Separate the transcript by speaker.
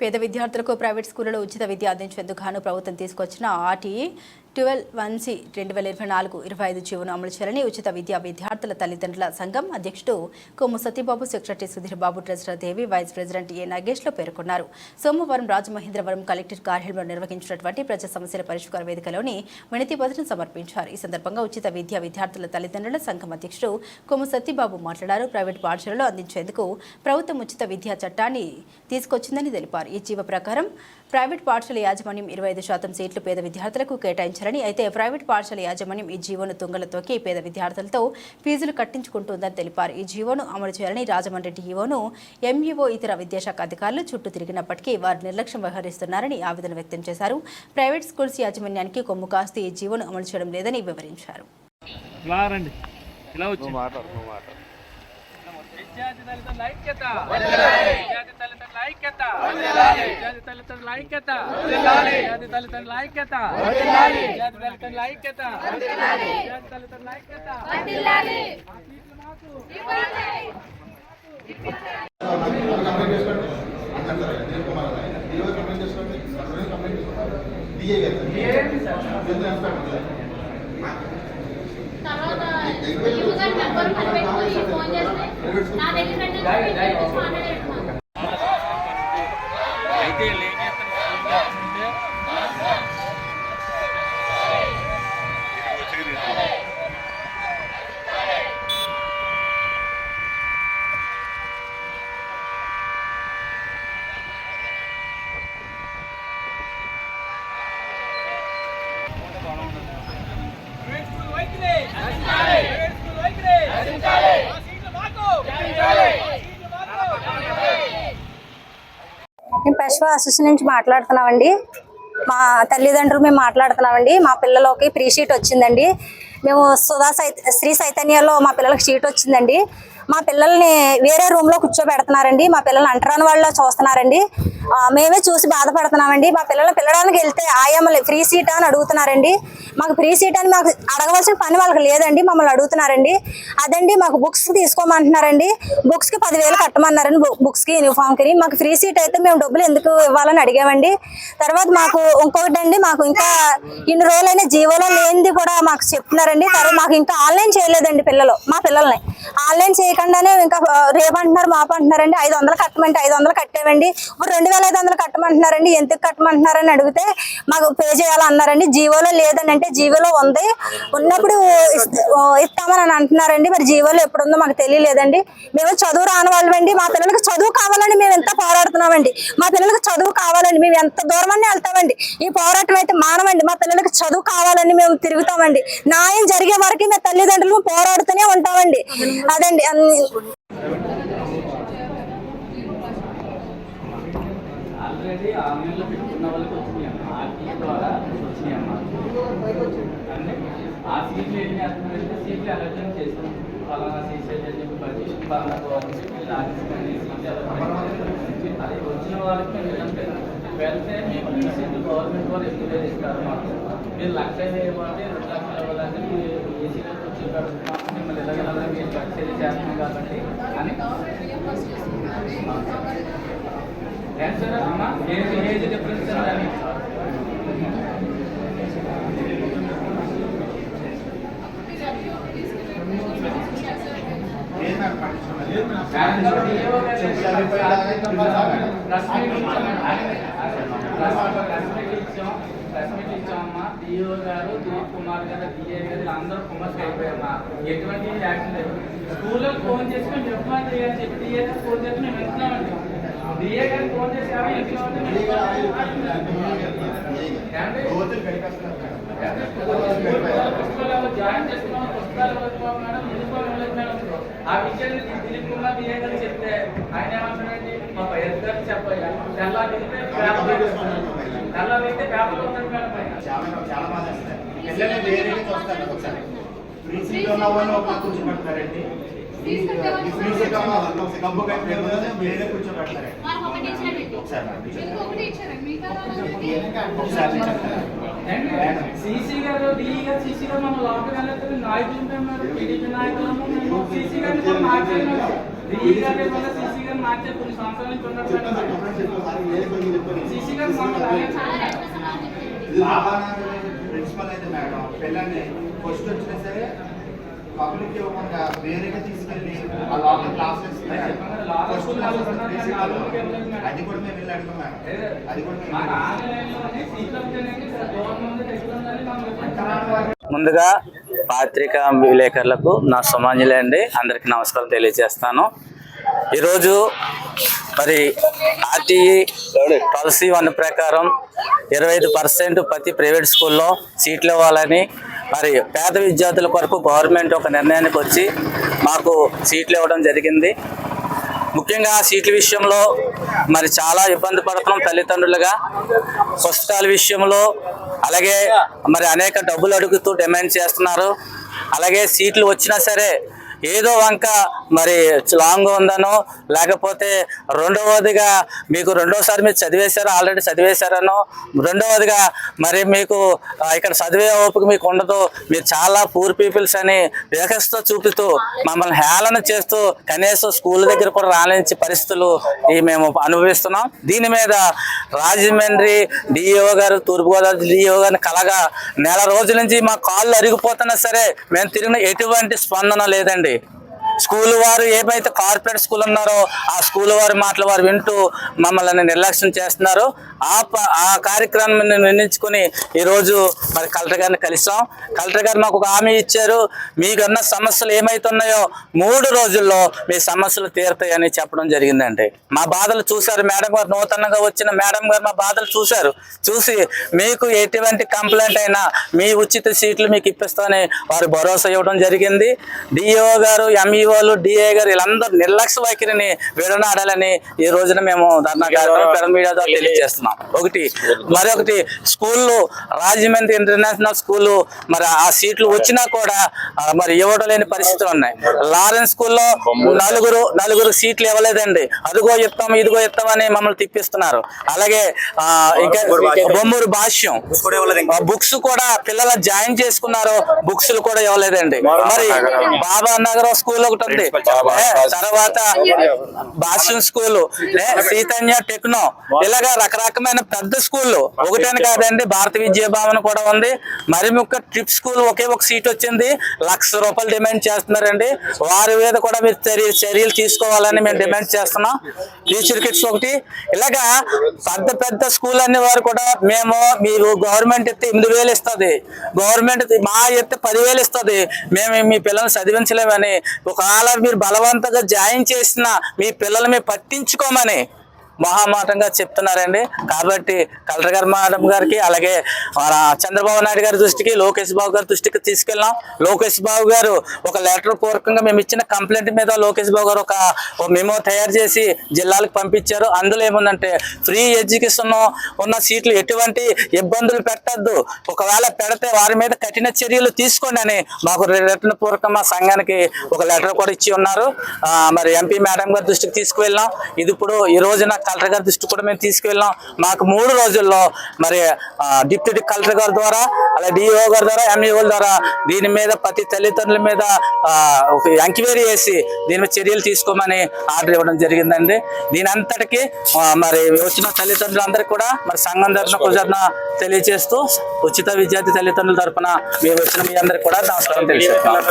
Speaker 1: పేద విద్యార్థులకు ప్రైవేట్ స్కూళ్ళలో ఉచిత విద్య అందించేందుకు గాను ప్రభుత్వం తీసుకొచ్చిన ఆర్టీఈ ట్వెల్వ్ వన్ సి రెండు వేల ఇరవై నాలుగు ఇరవై ఐదు జీవోను అమలు చేయాలని ఉచిత విద్యా విద్యార్థుల తల్లిదండ్రుల సంఘం అధ్యక్షుడు Kommu Satyababu secretary Sudheer Babu treasurer Devi vice president A నాగేష్లో పేర్కొన్నారు. సోమవారం రాజమహేంద్రవరం కలెక్టర్ కార్యాలయంలో నిర్వహించినటువంటి ప్రజా సమస్యల పరిష్కార వేదికలోని వినతి పత్రం సమర్పించారు. ఈ సందర్భంగా ఉచిత విద్యా విద్యార్థుల తల్లిదండ్రుల సంఘం అధ్యక్షుడు కొమ్ము సత్యబాబు మాట్లాడారు. ప్రైవేట్ పాఠశాలలో అందించేందుకు ప్రభుత్వం ఉచిత విద్యా చట్టాన్ని తీసుకొచ్చిందని తెలిపారు. ఈ జీవ ప్రకారం ప్రైవేట్ పాఠశాల యాజమాన్యం ఇరవై ఐదు శాతం సీట్లు పేద విద్యార్థులకు కేటాయించారని అయితే ప్రైవేట్ పాఠశాల యాజమాన్యం ఈ జీవోను తుంగల తొక్కి పేద విద్యార్థులతో ఫీజులు కట్టించుకుంటుందని తెలిపారు. ఈ జీవోను అమలు చేయాలని రాజమండ్రి డిఈఓను ఎంఈఓ ఇతర విద్యాశాఖ అధికారులు చుట్టూ తిరిగినప్పటికీ వారు నిర్లక్ష్యం వ్యవహరిస్తున్నారని ఆవేదన వ్యక్తం చేశారు. ప్రైవేట్ స్కూల్స్ యాజమాన్యానికి కొమ్ము కాస్త ఈ జీవోను అమలు చేయడం లేదని వివరించారు.
Speaker 2: ఇలా వచ్చి. విద్యార్థి దళితుల ఐక్యత. విద్యార్థి దళితుల ఐక్యత. విద్యార్థి దళితుల ఐక్యత. విద్యార్థి దళితుల ఐక్యత. విద్యార్థి దళితుల ఐక్యత. విద్యార్థి దళితుల ఐక్యత.
Speaker 3: తర్వాత ఇవ్వు గారి. నెంబర్ కనిపెట్టుకొని ఫోన్ చేస్తే నా దగ్గర రెండు మాట్లాడేట్టున్నాను
Speaker 2: అయితే వీళ్ళు ఏం చేస్తారంటే ప్రైవేట్ స్కూల్ వైఖరి ప్రైవేట్ స్కూల్ వైఖరి ఆ సీట్లు మాకు ఆ సీట్లు మాకు
Speaker 4: మేము పెషవా అసోసియేషన్ నుంచి మాట్లాడుతున్నామండి. మా తల్లిదండ్రులు మేము మాట్లాడుతున్నామండి. మా పిల్లలకి ప్రీ షీట్ వచ్చిందండి. మేము సుధా సై శ్రీ చైతన్యలో మా పిల్లలకి షీట్ వచ్చిందండి. మా పిల్లల్ని వేరే రూమ్లో కూర్చోబెడుతున్నారండి. మా పిల్లల్ని అంటరాని వాళ్ళ చూస్తున్నారండి. మేమే చూసి బాధపడుతున్నామండి. మా పిల్లల్ని పిల్లడానికి వెళ్తే ఆయమ్మలు ఫ్రీ సీట్ అని అడుగుతున్నారండి. మాకు ఫ్రీ సీట్ అని మాకు అడగవలసిన పని వాళ్ళకి లేదండి. మమ్మల్ని అడుగుతున్నారండి. అదండి మాకు బుక్స్ తీసుకోమంటున్నారండి. బుక్స్కి పదివేలు కట్టమన్నారండి బు- బుక్స్కి యూనిఫామ్కి. మాకు ఫ్రీ సీట్ అయితే మేము డబ్బులు ఎందుకు ఇవ్వాలని అడిగామండి. తర్వాత మాకు ఇంకొకటి అండి మాకు ఇంకా ఇన్ని రోజులైనా జీవోలో లేనిది కూడా మాకు చెప్తున్నారండి. తర్వాత మాకు ఇంకా ఆన్లైన్ చేయలేదండి పిల్లలు మా పిల్లల్ని. ఆన్లైన్ చేయ చేయకుండానే ఇంకా రేపు అంటున్నారు మాపు అంటున్నారండి. ఐదు వందలు కట్టమంటే ఐదు వందలు కట్టేవండి. ఇప్పుడు రెండు వేల ఐదు వందలు కట్టమంటున్నారండి. ఎందుకు కట్టమంటున్నారని అడిగితే మాకు పే చేయాలన్నారండి. జీవోలో లేదని అంటే జీవోలో ఉంది. ఉన్నప్పుడు ఇస్తామని అని అంటున్నారండి. మరి జీవోలో ఎప్పుడు ఉందో మాకు తెలియలేదండి. మేము చదువు రాని వాళ్ళమండి మా పిల్లలకి చదువు కావాలని మేము ఎంత పోరాడుతున్నామండి. మా పిల్లలకి చదువు కావాలండి మేము ఎంత దూరమని వెళ్తామండి. ఈ పోరాటం అయితే మానవండి. మా పిల్లలకి చదువు కావాలని మేము తిరుగుతామండి. న్యాయం జరిగే వరకు మేము తల్లిదండ్రులు పోరాడుతూనే ఉంటామండి. అదండి.
Speaker 2: ఆల్రెడీ ఆన్లైన్లో పెట్టుకున్న వాళ్ళకి వచ్చినాయమ్మా ఆర్టీఏ ద్వారా వచ్చినాయమ్మా అంటే ఆ సీట్లు ఏం చేస్తున్నారంటే సీట్లు అలర్జన్ చేస్తాం ఫలానా సీట్ అని చెప్పి పర్మిషన్ ఫలానా పోవాలని చెప్పి అది వచ్చిన వాళ్ళకి మేము వెళ్తే మేము సీట్లు గవర్నమెంట్ వాళ్ళు ఎక్కువ ఇస్తారు మాకు మీరు లక్ష ఇవ్వాలి రెండు లక్షలు ఇవ్వాలని ఎలాగెలా మీరు పరిచయం చేస్తున్నాం కాబట్టి అని ఎంత సార్ అమ్మా ఏజ్ ఏజ్ డిఫరెన్స్ అని డిఓ గారు దిలీప్ కుమార్ గారు డిఏ గారు అందరూ కుమార్కి అయిపోయామా ఎటువంటి యాక్షన్ లేదు. స్కూల్లో ఫోన్ చేసి మేము చెప్పి డిఏ గారు ఫోన్ చేసి మేము వెళ్తున్నామండి. డిఏ గారు ఫోన్ చేసి "ఆ, వెళ్తున్నామంటే మేము ఏమండి? పుస్తకాలు జాయిన్ చేసుకున్నాం పుస్తకాలు వస్తున్నాం మేడం ఇవ్వలేదు మేడం. ఆ విషయాన్ని దిలీప్ కుమార్ డిఏ గారు చెప్తే ఆయన ఏమంటారండి మా ఇద్దరు చెప్పాలి. తెల్లారితే పేపర్ తెల్లారితే పేపర్ ఉంటుంది మేడం ఆయన.
Speaker 5: చాలా చాలా బాగా చేస్తారు పిల్లలు వేరే చూస్తారు ఒకసారి ఫ్రీ సీట్ ఉన్న వాళ్ళు ఒక కూర్చోబెడతారండి ఫ్రీ సీట్ ఉన్న వాళ్ళు కబ్బు కట్టే వేరే కూర్చోబెడతారండి
Speaker 3: మాకు ఒకటి ఇచ్చారండి
Speaker 5: ఒకసారి మేడం.
Speaker 3: మీకు ఒకటి ఇచ్చారండి మిగతా వాళ్ళకి
Speaker 5: ఒకసారి చెప్తారా?
Speaker 2: సీసీ గారు డిఈ గారు సీసీ గారు మనం లోపలికి వెళ్ళలేదు నాయకులు ఉంటాం టీడీపీ నాయకులు సీసీ గారిని కూడా మార్చాలి డిఈ గారు సీసీ గారిని మార్చే కొన్ని సంవత్సరాల నుంచి ఉన్నారు
Speaker 5: ప్రిన్సిపల్ అయితే మేడం పిల్లల్ని ఫస్ట్ వచ్చినా సరే పబ్లిక్ ఇవ్వకుండా వేరేగా తీసుకెళ్ళి ఆ లోపల క్లాసెస్ ఫస్ట్ క్లాసెస్ అది కూడా మేము వెళ్ళి అడుగుతాం మేడం. అది కూడా
Speaker 6: ముందుగా పాత్రికా విలేకరులకు నా సుమాంజలి అండి అందరికీ నమస్కారం తెలియజేస్తాను. ఈరోజు మరి ఆర్టీఈ పాలసీ వన్ ప్రకారం ఇరవై ఐదు పర్సెంట్ ప్రతి ప్రైవేట్ స్కూల్లో సీట్లు ఇవ్వాలని మరి పేద విద్యార్థుల కొరకు గవర్నమెంట్ ఒక నిర్ణయానికి వచ్చి మాకు సీట్లు ఇవ్వడం జరిగింది. ముఖ్యంగా సీట్ల విషయంలో మరి చాలా ఇబ్బంది పడుతున్నాం తల్లిదండ్రులుగా. పుస్తకాల విషయంలో అలాగే మరి అనేక డబ్బులు అడుగుతూ డిమాండ్ చేస్తున్నారు. అలాగే సీట్లు వచ్చినా సరే ఏదో వంక మరి లాంగ్ ఉందనో లేకపోతే రెండవదిగా మీకు రెండోసారి మీరు చదివేశారు ఆల్రెడీ చదివేశారనో రెండవదిగా మరి మీకు ఇక్కడ చదివే ఓపిక మీకు ఉండదు. మీరు చాలా పూర్ పీపుల్స్ అని ఏకస్తో చూపుతూ మమ్మల్ని హేళన చేస్తూ కనీసం స్కూల్ దగ్గర కూడా రాలేని పరిస్థితులు ఈ మేము అనుభవిస్తున్నాం. దీని మీద రాజమండ్రి డిఈఓ గారు తూర్పుగోదావరి డిఈఓ గారిని కలగా నెల రోజుల నుంచి మా కాళ్ళు అరిగిపోతున్నా సరే మేము తిరిగిన ఎటువంటి స్పందన లేదండి. స్కూల్ వారు ఏమైతే కార్పొరేట్ స్కూల్ ఉన్నారో ఆ స్కూల్ వారి మాటలు వారు వింటూ మమ్మల్ని నిర్లక్ష్యం చేస్తున్నారు. ఆ ప- ఆ కార్యక్రమాన్ని నిర్ణయించుకుని ఈరోజు మరి కలెక్టర్ గారిని కలిసాం కలెక్టర్ గారు మాకు ఒక హామీ ఇచ్చారు. మీకున్న సమస్యలు ఏమైతున్నాయో మూడు రోజుల్లో మీ సమస్యలు తీరుతాయని చెప్పడం జరిగిందండి. మా బాధలు చూశారు. మేడం గారు నూతనంగా వచ్చిన మేడం గారు మా బాధలు చూశారు. చూసి మీకు ఎటువంటి కంప్లైంట్ అయినా మీ ఉచిత సీట్లు మీకు ఇప్పిస్తామని వారు భరోసా ఇవ్వడం జరిగింది. డిఓ గారు ఎంఈ ఎంఈఓలు డిఏ గారు వీళ్ళందరూ నిర్లక్ష్య వైఖరిని విడనాడాలని ఈ రోజున మేము ధర్నా కార్యక్రమం పెద్ద మీడియా ద్వారా తెలియజేస్తున్నాం. ఒకటి మరొకటి స్కూళ్ళు రాజమండ్రి ఇంటర్నేషనల్ స్కూల్ మరి ఆ సీట్లు వచ్చినా కూడా మరి ఇవ్వడం లేని పరిస్థితులు ఉన్నాయి. లారెన్స్ స్కూల్లో నలుగురు నలుగురు సీట్లు ఇవ్వలేదండి. అదిగో ఇస్తాం ఇదిగో ఇస్తాం అని మమ్మల్ని తిప్పిస్తున్నారు. అలాగే ఇంకా బొమ్మూరు భాష్యం. బుక్స్ కూడా పిల్లల జాయిన్ చేసుకున్నారు బుక్స్ కూడా ఇవ్వలేదండి. మరి బాబా నగర్ స్కూల్ ఒకటి ఉంది తర్వాత భాష్యం స్కూల్ చైతన్య టెక్నో ఇలాగా రకరకమైన పెద్ద స్కూళ్ళు. ఒకటని కాదండి భారత విద్యా భవన్ కూడా ఉంది. మరి ముక్క ట్రిప్ స్కూల్ ఒకే ఒక సీట్ వచ్చింది. లక్ష రూపాయలు డిమాండ్ చేస్తున్నారండి. వారి మీద కూడా మీరు చర్య చర్యలు తీసుకోవాలని మేము డిమాండ్ చేస్తున్నాం. టీచర్ కిట్స్ ఒకటి. ఇలాగా పెద్ద పెద్ద స్కూల్ అనే వారు కూడా మేము మీరు గవర్నమెంట్ ఎత్తే ఎనిమిది వేలు ఇస్తుంది. గవర్నమెంట్ మా ఎత్తే పదివేలు ఇస్తుంది. మేము మీ పిల్లల్ని చదివించలేమని ఒకవేళ మీరు బలవంతంగా జాయిన్ చేసిన మీ పిల్లల్ని మేము పట్టించుకోమని మహామాటంగా చెప్తున్నారండి. కాబట్టి కలెక్టర్ గారు మేడం గారికి అలాగే మన చంద్రబాబు నాయుడు గారి దృష్టికి లోకేష్ బాబు గారి దృష్టికి తీసుకెళ్ళాం లోకేష్ బాబు గారు ఒక లెటర్ పూర్వకంగా మేము ఇచ్చిన కంప్లైంట్ మీద లోకేష్ బాబు గారు ఒక మెమో తయారు చేసి జిల్లాలకు పంపించారు. అందులో ఏముందంటే ఫ్రీ ఎడ్యుకేషన్ ఉన్న సీట్లు ఎటువంటి ఇబ్బందులు పెట్టద్దు. ఒకవేళ పెడితే వారి మీద కఠిన చర్యలు తీసుకోండి అని మాకు రిటర్న్ పూర్వకం మా సంఘానికి ఒక లెటర్ కూడా ఇచ్చి ఉన్నారు. మరి ఎంపీ మేడం గారి దృష్టికి తీసుకువెళ్ళాం ఇది ఇప్పుడు ఈ రోజున కలెక్టర్ గారి దృష్టి కూడా మేము తీసుకువెళ్ళాం మాకు మూడు రోజుల్లో మరి డిప్యూటీ కలెక్టర్ గారి ద్వారా అలా డిఓ గారి ద్వారా ఎంఈఓల ద్వారా దీని మీద ప్రతి తల్లిదండ్రుల మీద ఒక ఎంక్వైరీ చేసి దీని మీద చర్యలు తీసుకోమని ఆర్డర్ ఇవ్వడం జరిగిందండి. దీని అంతటికి మరి వచ్చిన తల్లిదండ్రులందరికీ కూడా మరి సంఘం తరఫున కుజర్న తెలియజేస్తూ ఉచిత విద్యార్థి తల్లిదండ్రుల తరఫున మేము వచ్చిన మీ అందరికి కూడా నమస్కారం తెలియజేస్తున్నాం.